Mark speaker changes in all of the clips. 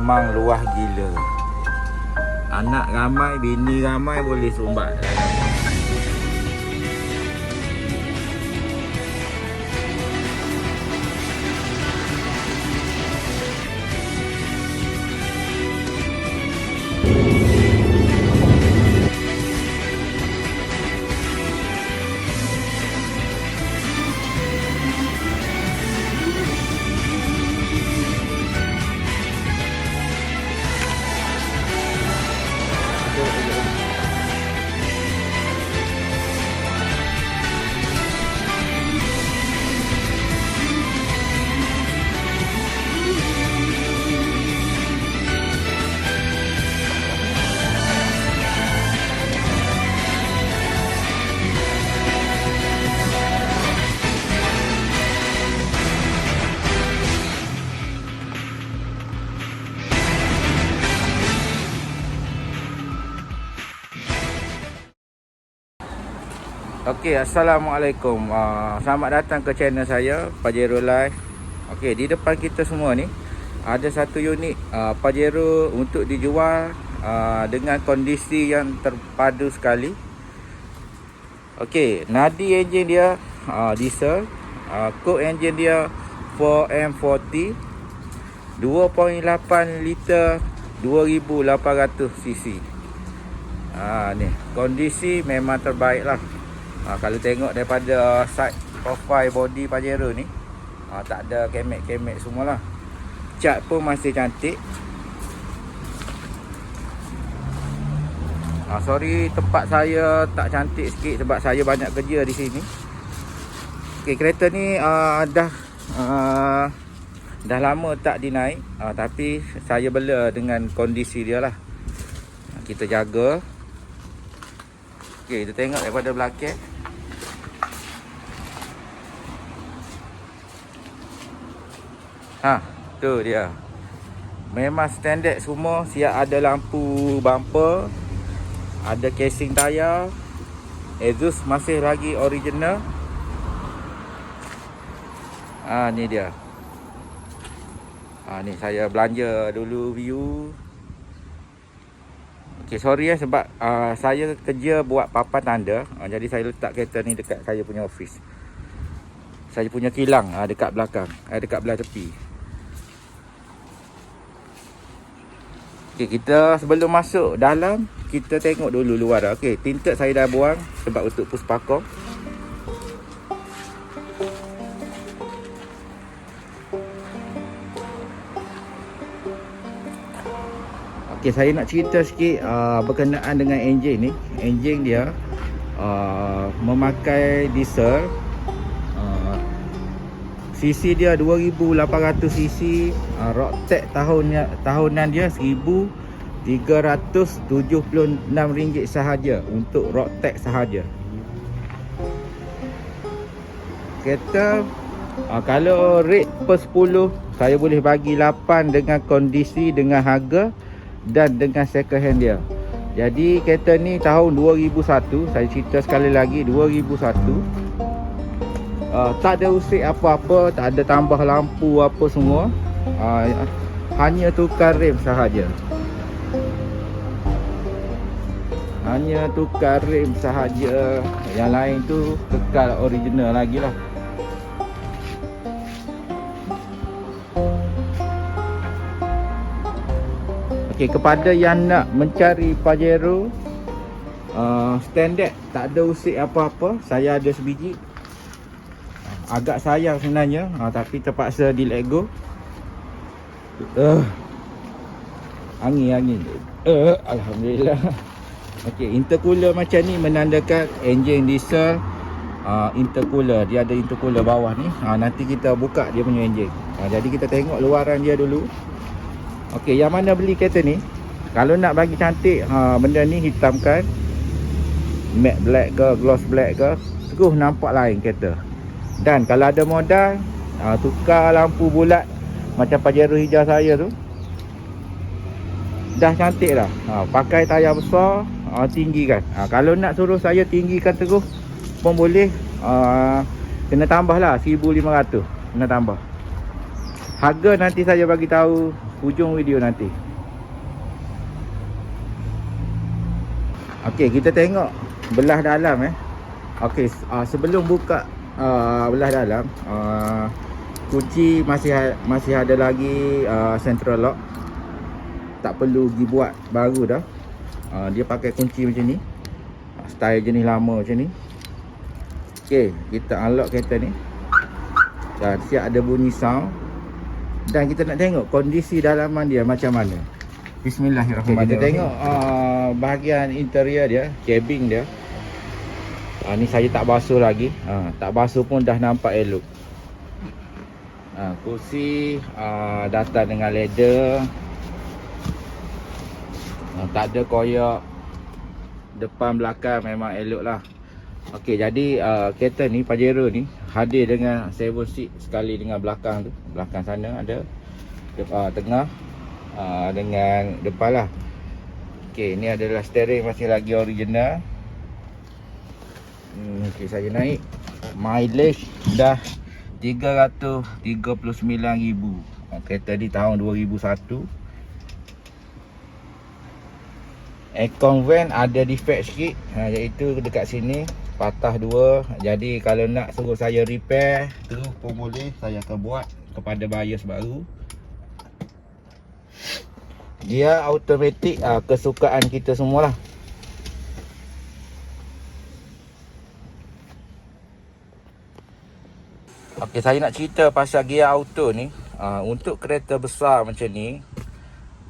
Speaker 1: memang luah gila. Anak ramai, bini ramai boleh sumbat. Okey, Assalamualaikum. Uh, selamat datang ke channel saya, Pajero Live. Okey, di depan kita semua ni ada satu unit uh, Pajero untuk dijual uh, dengan kondisi yang terpadu sekali. Okey, nadi enjin dia uh, diesel. Uh, code enjin dia 4M40 2.8 liter 2800 cc. Ha ni, kondisi memang terbaik lah. Ha, kalau tengok daripada side profile body Pajero ni, ha, tak ada kemek-kemek semualah. Cat pun masih cantik. Ha, sorry tempat saya tak cantik sikit sebab saya banyak kerja di sini. Okey, kereta ni uh, dah uh, dah lama tak dinaik uh, tapi saya bela dengan kondisi dia lah. Kita jaga. Okey, kita tengok daripada belakang. Ha, tu dia. Memang standard semua, siap ada lampu bumper, ada casing tayar, exhaust masih lagi original. Ha, ni dia. Ha, ni saya belanja dulu view. Okey, sorry ya sebab uh, saya kerja buat papan tanda. Uh, jadi saya letak kereta ni dekat saya punya office. Saya punya kilang uh, dekat belakang, uh, dekat belah tepi. Okey, kita sebelum masuk dalam, kita tengok dulu luar. Okey, tinted saya dah buang sebab untuk push pakong. Okey, saya nak cerita sikit uh, berkenaan dengan enjin ni. Enjin dia uh, memakai diesel. CC dia 2800 cc, uh, rock tag tahunnya tahunan dia 1376 ringgit sahaja untuk rock tag sahaja. Kereta uh, kalau rate per 10 saya boleh bagi 8 dengan kondisi dengan harga dan dengan second hand dia. Jadi kereta ni tahun 2001, saya cerita sekali lagi 2001. Uh, tak ada usik apa-apa, tak ada tambah lampu apa semua. Uh, hanya tukar rem sahaja. Hanya tukar rem sahaja. Yang lain tu kekal original lagi lah. Okey, kepada yang nak mencari Pajero uh, standard, tak ada usik apa-apa, saya ada sebiji. Agak sayang sebenarnya, uh, tapi terpaksa di let go. Uh, angin angin. Uh, alhamdulillah. Okey, intercooler macam ni menandakan enjin diesel uh, intercooler. Dia ada intercooler bawah ni. Uh, nanti kita buka dia punya enjin. Uh, jadi kita tengok luaran dia dulu. Okey, yang mana beli kereta ni? Kalau nak bagi cantik, ha, benda ni hitamkan. Matte black ke, gloss black ke. Terus nampak lain kereta. Dan kalau ada modal, ha, tukar lampu bulat. Macam Pajero hijau saya tu. Dah cantik dah. Ha, pakai tayar besar, ha, tinggikan. Ha, kalau nak suruh saya tinggikan terus, pun boleh. Ha, kena tambah lah, 1500. Kena tambah. Harga nanti saya bagi tahu hujung video nanti. Okey, kita tengok belah dalam eh. Okey, uh, sebelum buka uh, belah dalam, uh, kunci masih ha- masih ada lagi uh, central lock. Tak perlu pergi buat baru dah. Uh, dia pakai kunci macam ni. Style jenis lama macam ni. Okey, kita unlock kereta ni. Dan siap ada bunyi sound. Dan kita nak tengok kondisi dalaman dia macam mana. Bismillahirrahmanirrahim. Kita tengok uh, bahagian interior dia, cabin dia. Uh, ni saya tak basuh lagi. Uh, tak basuh pun dah nampak elok. Uh, kursi uh, datang dengan leather. Uh, tak ada koyak. Depan belakang memang elok lah. Okey, jadi uh, kereta ni Pajero ni hadir dengan 7 seat sekali dengan belakang tu. Belakang sana ada uh, tengah uh, dengan depan lah. Okey, ni adalah steering masih lagi original. Hmm, okey, saya naik. Mileage dah 339,000. Uh, kereta ni tahun 2001. Aircon van ada defect sikit ha, Iaitu dekat sini Patah dua Jadi kalau nak suruh saya repair Terus pun boleh Saya akan buat Kepada buyers baru Dia automatic ha, Kesukaan kita semualah Okey, saya nak cerita pasal gear auto ni. Uh, untuk kereta besar macam ni,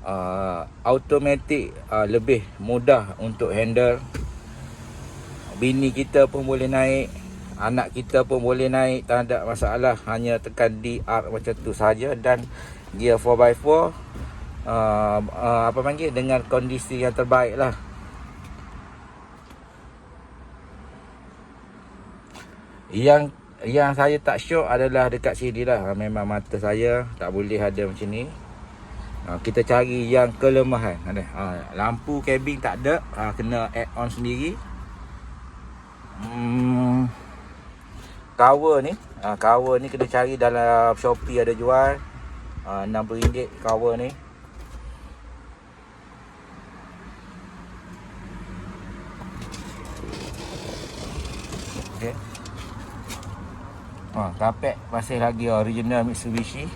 Speaker 1: uh, automatic uh, lebih mudah untuk handle. Bini kita pun boleh naik, anak kita pun boleh naik, tak ada masalah. Hanya tekan DR macam tu saja dan gear 4x4 uh, uh, apa panggil dengan kondisi yang terbaik lah. Yang yang saya tak syok adalah dekat sini lah. Memang mata saya tak boleh ada macam ni. Ha, Kita cari yang kelemahan. Ada. Ha, lampu cabin tak ada. Ha, Kena add on sendiri. Hmm, Cover ni. Ha, Cover ni kena cari dalam Shopee ada jual. Ha, RM60 cover ni Ha, kapek masih lagi original Mitsubishi.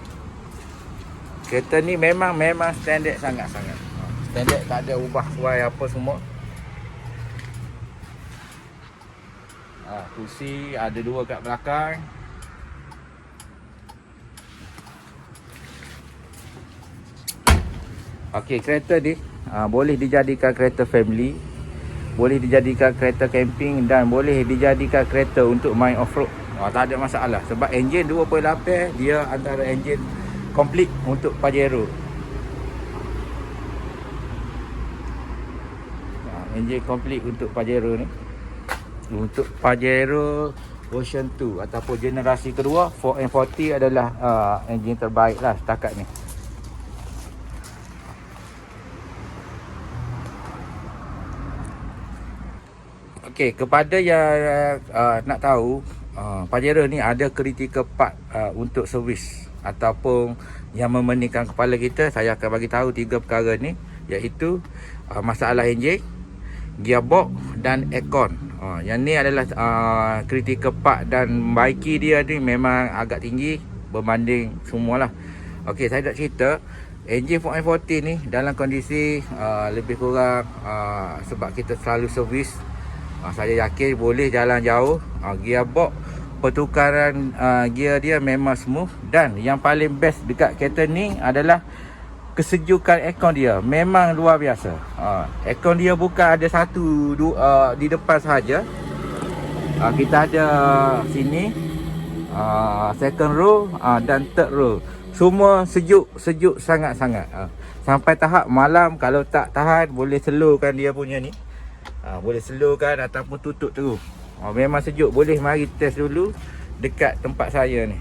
Speaker 1: Kereta ni memang memang standard sangat-sangat. Ha, standard tak ada ubah suai apa semua. Ha, kursi ada dua kat belakang. Okey, kereta ni ha, boleh dijadikan kereta family. Boleh dijadikan kereta camping dan boleh dijadikan kereta untuk main off-road. Oh, tak ada masalah sebab enjin 2.8 dia antara enjin komplit untuk Pajero. Ha, enjin komplit untuk Pajero ni. Untuk Pajero version 2 ataupun generasi kedua 4M40 adalah uh, enjin terbaik lah setakat ni. Okey, kepada yang uh, nak tahu Uh, Pajero ni ada critical part uh, untuk servis ataupun yang memeningkan kepala kita. Saya akan bagi tahu tiga perkara ni iaitu uh, masalah enjin gearbox dan aircon. Uh, yang ni adalah uh, critical part dan baiki dia ni memang agak tinggi berbanding semualah. Okey saya nak cerita enjin 440 ni dalam kondisi uh, lebih kurang uh, sebab kita selalu servis uh, saya yakin boleh jalan jauh. Uh, gearbox pertukaran uh, gear dia memang smooth. Dan yang paling best dekat kereta ni adalah kesejukan aircon dia. Memang luar biasa. Uh, aircon dia bukan ada satu du, uh, di depan sahaja. Uh, kita ada sini. Uh, second row uh, dan third row. Semua sejuk sejuk sangat-sangat. Uh, sampai tahap malam kalau tak tahan boleh slowkan dia punya ni uh, boleh slowkan ataupun tutup terus Oh, memang sejuk. Boleh mari test dulu dekat tempat saya ni.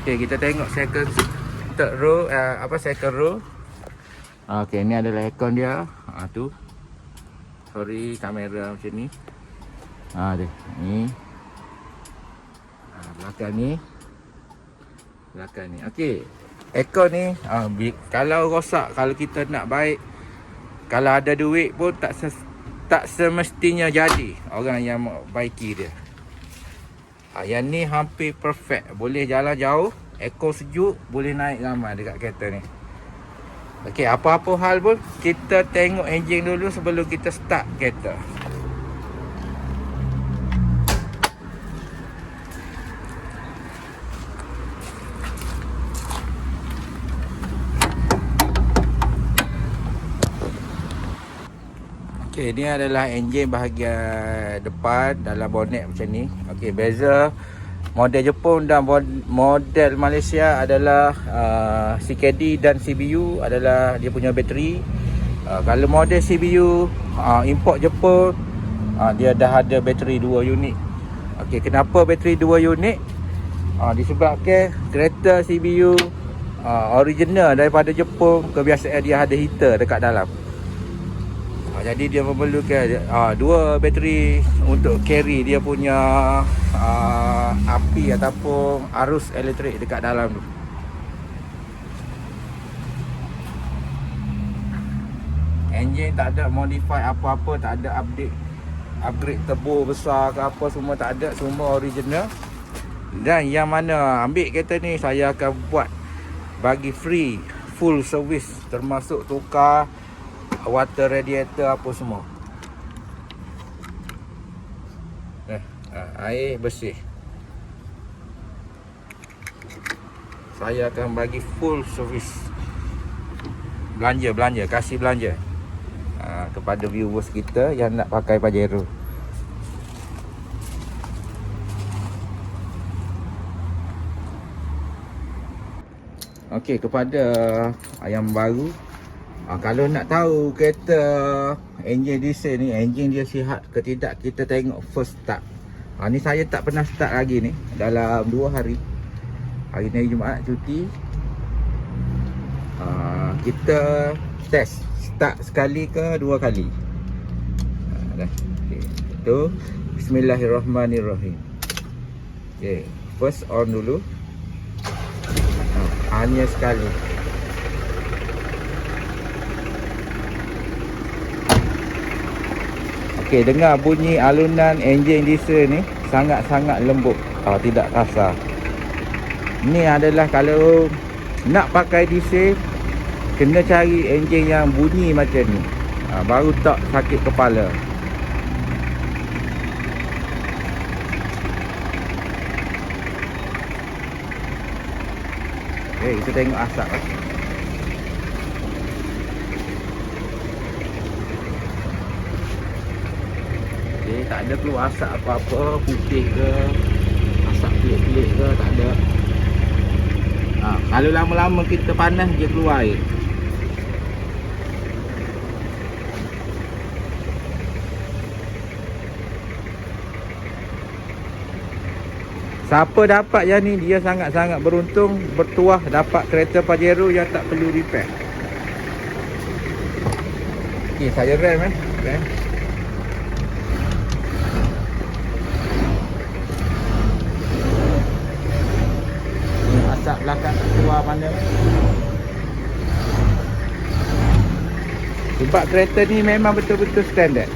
Speaker 1: Okey, kita tengok second third row uh, apa second row. Okey, ni adalah aircon dia. Ha tu. Sorry kamera macam ni. Ha dia. Ni. Ha belakang ni. belakang ni. Okey. Aircon ni uh, kalau rosak kalau kita nak baik kalau ada duit pun tak ses- tak semestinya jadi orang yang baiki dia. Ah, yang ni hampir perfect. Boleh jalan jauh, aircon sejuk, boleh naik ramai dekat kereta ni. Okey, apa-apa hal pun kita tengok enjin dulu sebelum kita start kereta. Ni adalah enjin bahagian depan dalam bonet macam ni. Okey, beza model Jepun dan model Malaysia adalah uh, CKD dan CBU adalah dia punya bateri. Uh, kalau model CBU uh, import Jepun uh, dia dah ada bateri 2 unit. Okey, kenapa bateri 2 unit? Uh, disebabkan kereta CBU uh, original daripada Jepun kebiasaan dia ada heater dekat dalam. Ha, jadi dia memerlukan ha, dua bateri untuk carry dia punya uh, api ataupun arus elektrik dekat dalam tu. Enjin tak ada modify apa-apa, tak ada update upgrade turbo besar ke apa semua tak ada, semua original. Dan yang mana ambil kereta ni saya akan buat bagi free full service termasuk tukar water radiator apa semua. Eh, ah, air bersih. Saya akan bagi full service. Belanja, belanja, kasih belanja. Ha, kepada viewers kita yang nak pakai Pajero. Okey, kepada yang baru Ha, kalau nak tahu kereta enjin diesel ni, enjin dia sihat ke tidak, kita tengok first start. Ha, ni saya tak pernah start lagi ni dalam 2 hari. Hari ni Jumaat cuti. Ha, kita test start sekali ke dua kali. Ha, dah. Okay. Itu Bismillahirrahmanirrahim. Okay. First on dulu. Ha, hanya sekali. Okey, dengar bunyi alunan enjin diesel ni sangat-sangat lembut. Oh, tidak kasar. Ni adalah kalau nak pakai diesel kena cari enjin yang bunyi macam ni. Ha, baru tak sakit kepala. Okay, kita tengok asap. Eh. Okay, tak ada keluar asap apa-apa Putih ke Asap pelik-pelik ke Tak ada ha, Kalau lama-lama kita panas Dia keluar air. Siapa dapat yang ni Dia sangat-sangat beruntung Bertuah dapat kereta Pajero Yang tak perlu repair. Okay, saya rem eh. Rem asap belakang keluar mana. Sebab kereta ni memang betul-betul standard.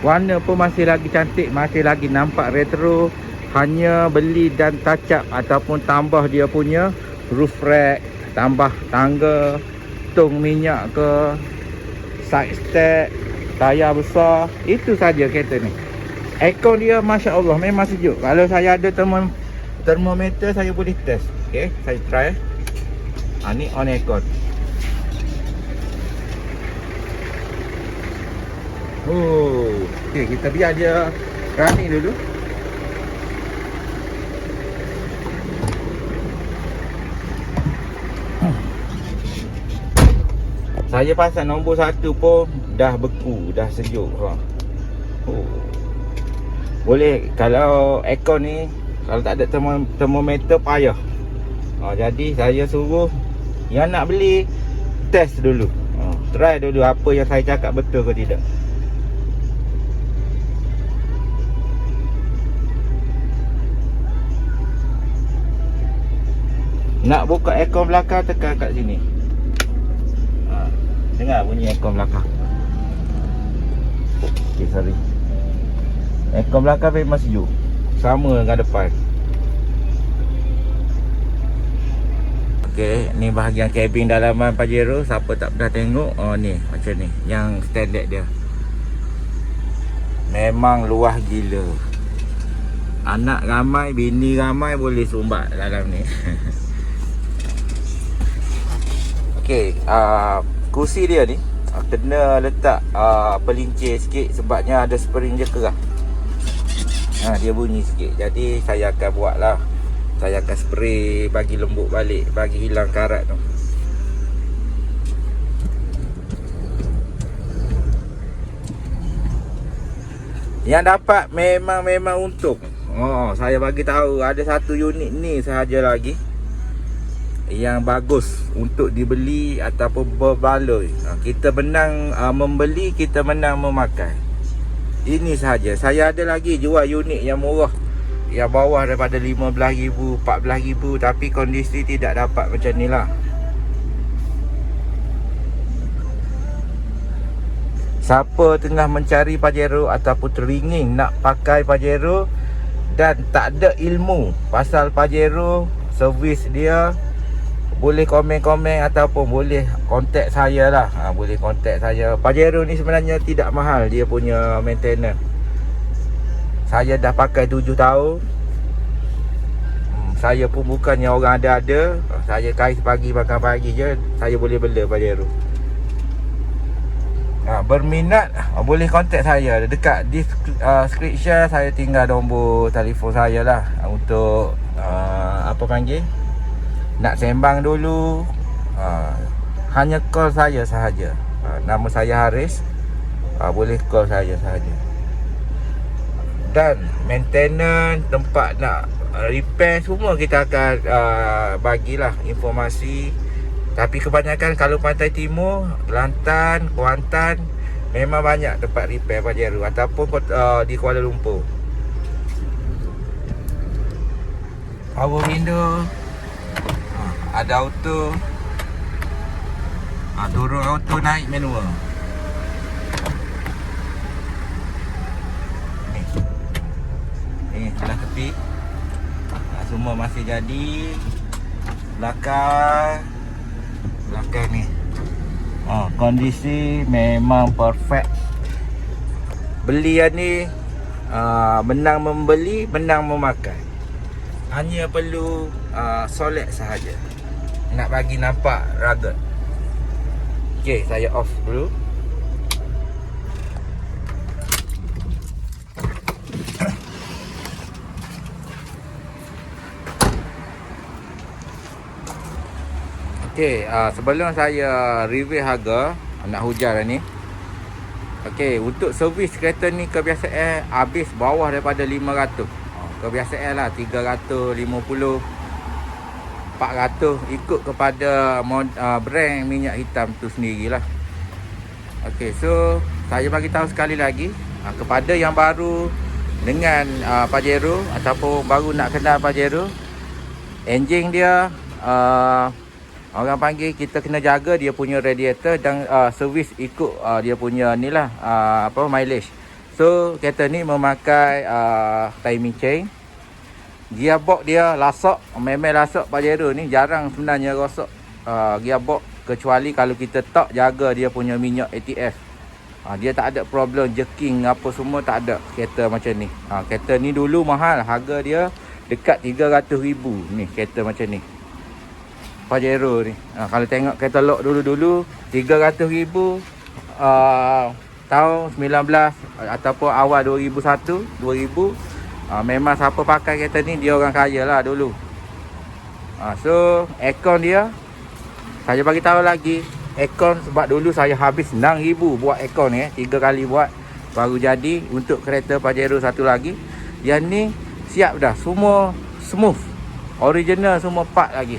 Speaker 1: Warna pun masih lagi cantik masih lagi nampak retro. Hanya beli dan touch up ataupun tambah dia punya roof rack tambah tangga tung minyak ke side step tayar besar. Itu saja kereta ni. Aircon dia Masya Allah memang sejuk. Kalau saya ada termo termometer saya boleh test. Ok saya try. Ha, ni on aircon. Oh ok kita biar dia running dulu. Saya pasang nombor satu pun dah beku, dah sejuk. Ha. Oh. Boleh kalau aircon ni kalau tak ada termo, termometer payah. Ha, jadi saya suruh yang nak beli test dulu. Ha. Try dulu apa yang saya cakap betul ke tidak. Nak buka aircon belakang tekan kat sini. Ha, dengar bunyi aircon belakang. Okay, sorry. Aircon belakang memang sejuk. Sama dengan depan. Okey, ni bahagian kabin dalaman Pajero. Siapa tak pernah tengok, oh ni macam ni. Yang standard dia. Memang luah gila. Anak ramai, bini ramai boleh sumbat dalam ni. Okey, uh, kursi dia ni kena letak uh, pelincir sikit sebabnya ada spring dia kerah. Ha, dia bunyi sikit. Jadi saya akan buat lah. Saya akan spray bagi lembut balik, bagi hilang karat tu. Yang dapat memang memang untung. Oh, saya bagi tahu ada satu unit ni sahaja lagi yang bagus untuk dibeli ataupun berbaloi. Ha, kita menang uh, membeli, kita menang memakai. Ini sahaja. Saya ada lagi jual unit yang murah. Yang bawah daripada RM15,000, RM14,000 tapi kondisi tidak dapat macam ni lah. Siapa tengah mencari Pajero ataupun teringin nak pakai Pajero dan tak ada ilmu pasal Pajero, servis dia boleh komen-komen ataupun boleh kontak saya lah. Ha, Boleh kontak saya. Pajero ni sebenarnya tidak mahal dia punya maintenance. Saya dah pakai 7 tahun. Hmm, Saya pun bukannya orang ada-ada. Saya kais pagi makan pagi je Saya boleh bela Pajero ha, Berminat ha, boleh kontak saya. Dekat description uh, saya tinggal nombor telefon saya lah. Untuk uh, apa panggil nak sembang dulu. Ha, hanya call saya sahaja. Ha, nama saya Haris. Ha, boleh call saya sahaja. Dan maintenance tempat nak repair semua kita akan uh, bagilah informasi. Tapi kebanyakan kalau pantai timur Kelantan, Kuantan memang banyak tempat repair Pajero ataupun uh, di Kuala Lumpur. Power window ada auto. Ha, turun auto naik manual. Ni ni sebelah tepi ha, semua masih jadi. Belakang. Belakang ni. Ha, kondisi memang perfect. Belian ni uh, menang membeli menang memakai. Hanya perlu uh, solid sahaja nak bagi nampak rugged. Okey, saya off dulu. Okey, uh, sebelum saya review harga nak hujan dah ni. Okey, untuk servis kereta ni kebiasaan habis bawah daripada 500. Kebiasaan lah 350 400 ikut kepada mod, uh, brand minyak hitam tu sendirilah. Okey, so saya bagi tahu sekali lagi uh, kepada yang baru dengan uh, Pajero ataupun baru nak kenal Pajero, enjin dia uh, orang panggil kita kena jaga dia punya radiator dan uh, servis ikut uh, dia punya ni lah uh, apa mileage. So kereta ni memakai uh, timing chain gearbox dia lasak memang lasak Pajero ni jarang sebenarnya rosak uh, gearbox. Kecuali kalau kita tak jaga dia punya minyak ATF uh, dia tak ada problem jerking apa semua tak ada kereta macam ni. Uh, kereta ni dulu mahal harga dia dekat 300 ribu ni kereta macam ni. Pajero ni. Uh, kalau tengok kereta lock dulu-dulu 300 ribu uh, tahun 19 ataupun awal 2001 2000 ha, Memang siapa pakai kereta ni Dia orang kaya lah dulu ha, So Aircon dia Saya bagi tahu lagi Aircon sebab dulu saya habis RM6,000 Buat aircon ni eh. Tiga kali buat Baru jadi Untuk kereta Pajero satu lagi Yang ni Siap dah Semua Smooth Original semua part lagi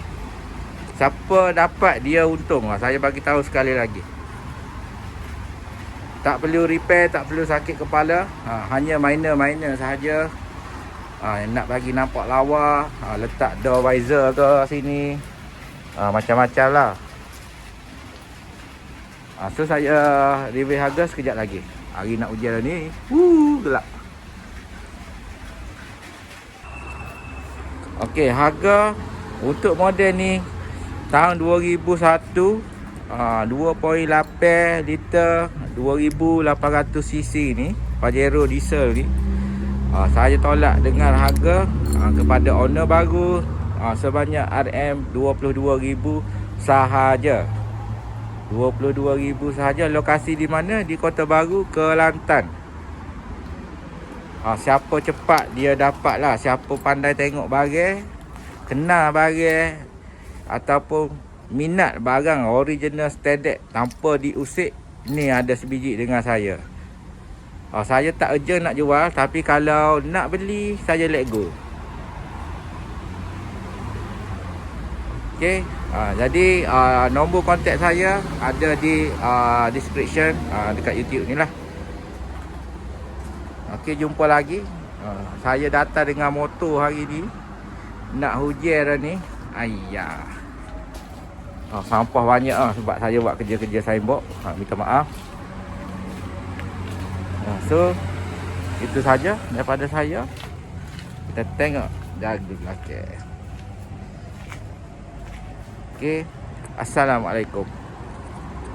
Speaker 1: Siapa dapat dia untung lah Saya bagi tahu sekali lagi Tak perlu repair, tak perlu sakit kepala. Ha, hanya minor-minor sahaja. Ha, nak bagi nampak lawa, ha, letak door visor ke sini. Ha, macam-macam lah. Ha, so saya review harga sekejap lagi. Hari nak ujian ni. Woo, gelap. Okey, harga untuk model ni tahun 2001 ah 2.8 liter 2800 cc ni Pajero diesel ni. Ah saya tolak dengan harga ah, kepada owner baru ah, sebanyak RM 22,000 sahaja. 22,000 sahaja lokasi di mana di Kota Baru Kelantan. Ha, siapa cepat dia dapat lah Siapa pandai tengok barang Kenal barang Ataupun minat barang original standard Tanpa diusik Ni ada sebiji dengan saya ha, Saya tak urgent nak jual Tapi kalau nak beli Saya let go Okay ha, Jadi ha, nombor kontak saya Ada di ha, description ha, Dekat YouTube ni lah Okey, jumpa lagi. Uh, saya datang dengan motor hari ni. Nak hujan dah ni. Ayah. Oh, sampah banyak ah sebab saya buat kerja-kerja signboard. Ha, minta maaf. Uh, so, itu saja daripada saya. Kita tengok jaga belakang. Okey. Assalamualaikum.